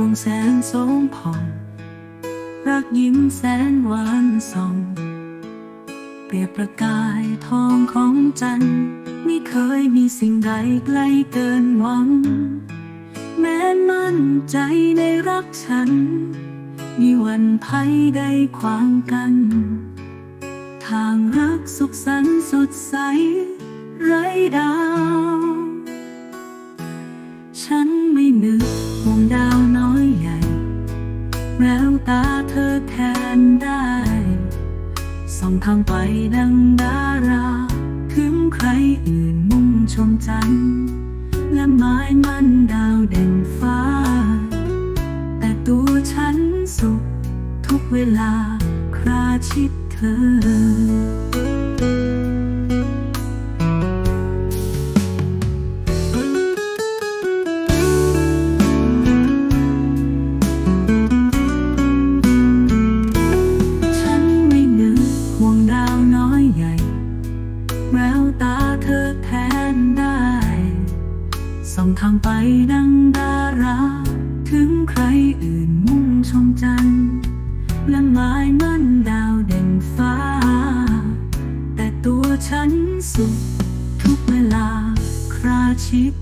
วงแสงสองผ่อง รักยิ้มแสนหวานส่อง เปรียบประกายทองของจันทร์ไม่เคยมีสิ่งใดไกลเกินหวัง แม้มั่นใจในรักฉัน มีวันภัยได้ขวางกัน ทางรักสุขสันต์สดใสไร้ดาว แววตาเธอแทนได้ส่องทางไปดังดาราถึงใครอื่นมุ่งชมจันทร์และไม้มันดาวเด่นฟ้า แต่ตัวฉันสุขทุกเวลาคราชิดเธอ ส่องทางไปดังดารา ถึงใครอื่นมุ่งชมจันทร์และไม้มันดาวเด่นฟ้า แต่ตัวฉันสุขทุกเวลาคราชิด